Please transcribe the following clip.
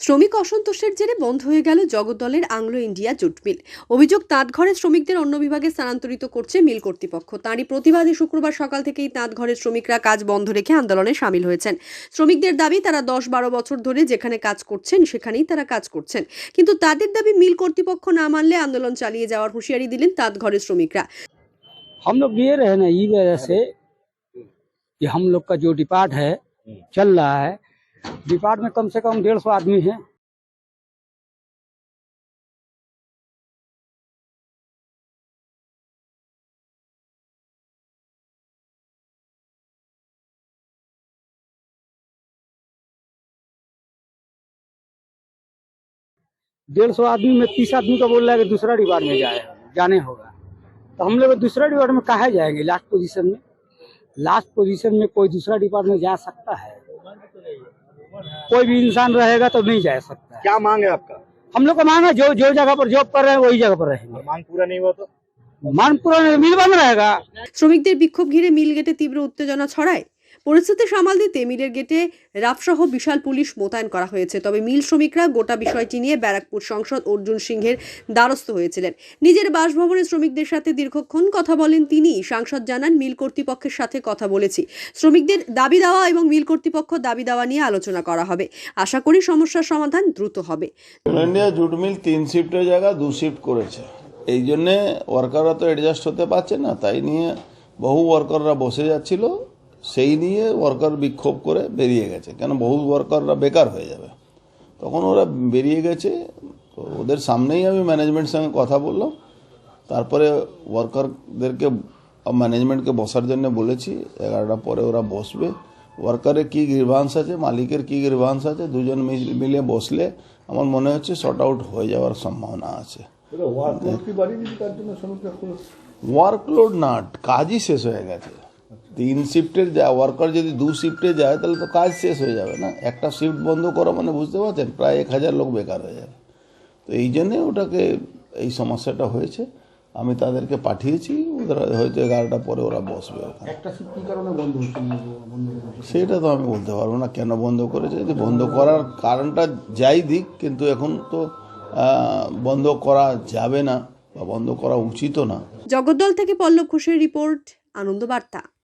শ্রমিক অসন্তোষের জেরে বন্ধ হয়ে গেল জগদ্দলের আংলো ইন্ডিয়া জুট মিল অভিযোগ তাঁতঘরের শ্রমিকদের অন্য বিভাগে স্থানান্তরিত করছে মিল কর্তৃপক্ষ তাঁরই প্রতিবাদে শুক্রবার সকাল থেকেই তাঁতঘরের শ্রমিকরা কাজ বন্ধ রেখে আন্দোলনে সামিল হয়েছেন শ্রমিকদের দাবি তারা দশ বারো বছর ধরে যেখানে কাজ করছেন সেখানেই তারা কাজ করছেন কিন্তু তাদের দাবি মিল কর্তৃপক্ষ না মানলে আন্দোলন চালিয়ে যাওয়ার হুঁশিয়ারি দিলেন তাঁতঘরের শ্রমিকরা हम लोग ये रहे ना ये वजह से कि हम लोग का जो डिपार्ट है चल रहा है डिपार्ट में कम से कम डेढ़ सौ आदमी है। डेढ़ सौ आदमी में तीस आदमी का बोल रहा है कि दूसरा डिपार्ट में जाए, जाने होगा। तो हम लोग दूसरा डिपार्ट में कहा जाएँगे? लास्ट पोजीशन में? लास्ट पोजीशन में कोई दूसरा डिपार्ट में जा सकता है। कोई भी इंसान रहेगा तो नहीं जा सकता है क्या मांग है आपका हम लोग का मांगा जो जो जगह पर जॉब कर रहे हैं वही जगह पर रहेंगे मांग पूरा नहीं हुआ तो मानपुरा में मिल बंद रहेगा শ্রমিকদের বিক্ষোভ ঘিরে মিল গেটে তীব্র উত্তেজনা ছড়ায় পরিস্থিতি সামাল দিতে মিলের গেটে রাফসহ বিশাল পুলিশ মোতায়েন করা হয়েছে। তবে মিল শ্রমিকরা গোটা বিষয়টি নিয়ে ব্যারাকপুর সংসদ অর্জুন সিংহের দ্বারস্থ হয়েছিলেন। নিজের বাসভবনে শ্রমিকদের সাথে দীর্ঘক্ষণ কথা বলেন তিনি। সাংসদ জানান, মিল কর্তৃপক্ষের সাথে কথা বলেছি। শ্রমিকদের দাবি দেওয়া এবং মিল কর্তৃপক্ষ দাবি দেওয়া নিয়ে আলোচনা করা হবে। আশা করি সমস্যার সমাধান দ্রুত হবে। জুট মিল তিন শিফটের জায়গা, দু শিফট করেছে। এই জন্যে ওয়ার্কাররা তো অ্যাডজাস্ট হতে পারছে না। তাই নিয়ে বহু ওয়ার্কাররা বসে যাচ্ছিল। সেই নিয়ে ওয়ার্কার বিক্ষোভ করে বেরিয়ে গেছে। কেন? বহু ওয়ার্কাররা বেকার হয়ে যাবে। তখন ওরা বেরিয়ে গেছে। তো ওদের সামনেই আমি ম্যানেজমেন্টের সঙ্গে কথা বললাম। তারপরে ওয়ার্কারদেরকে ম্যানেজমেন্টকে বসার জন্য বলেছি এগারোটা পরে ওরা বসবে। ওয়ার্কারের কী গ্রিভান্স আছে? মালিকের কী গ্রিভান্স আছে? দুজন মিল- মিলে বসলে আমার মনে হচ্ছে শর্ট আউট হয়ে যাওয়ার সম্ভাবনা আছে। ওয়ার্কলোড না কাজই শেষ হয়ে গেছে। তিন শিফটের যা ওয়ার্কার যদি দু শিফটে যায় তাহলে তো কাজ শেষ হয়ে যাবে না। একটা শিফট বন্ধ করা মানে বুঝতে পারছেন প্রায় এক হাজার লোক বেকার হয়ে যাবে। তো এই জন্যে ওটাকে এই সমস্যাটা হয়েছে। আমি তাদেরকে পাঠিয়েছি ওদের হয়তো এগারোটা পরে ওরা বসবে ওখানে। সেটা তো আমি বলতে পারব না কেন বন্ধ করেছে? যদি বন্ধ করার কারণটা যাই দিক কিন্তু এখন তো বন্ধ করা যাবে না বা বন্ধ করা উচিতও না। জগদ্দল থেকে পল্লব ঘোষের রিপোর্ট আনন্দ বার্তা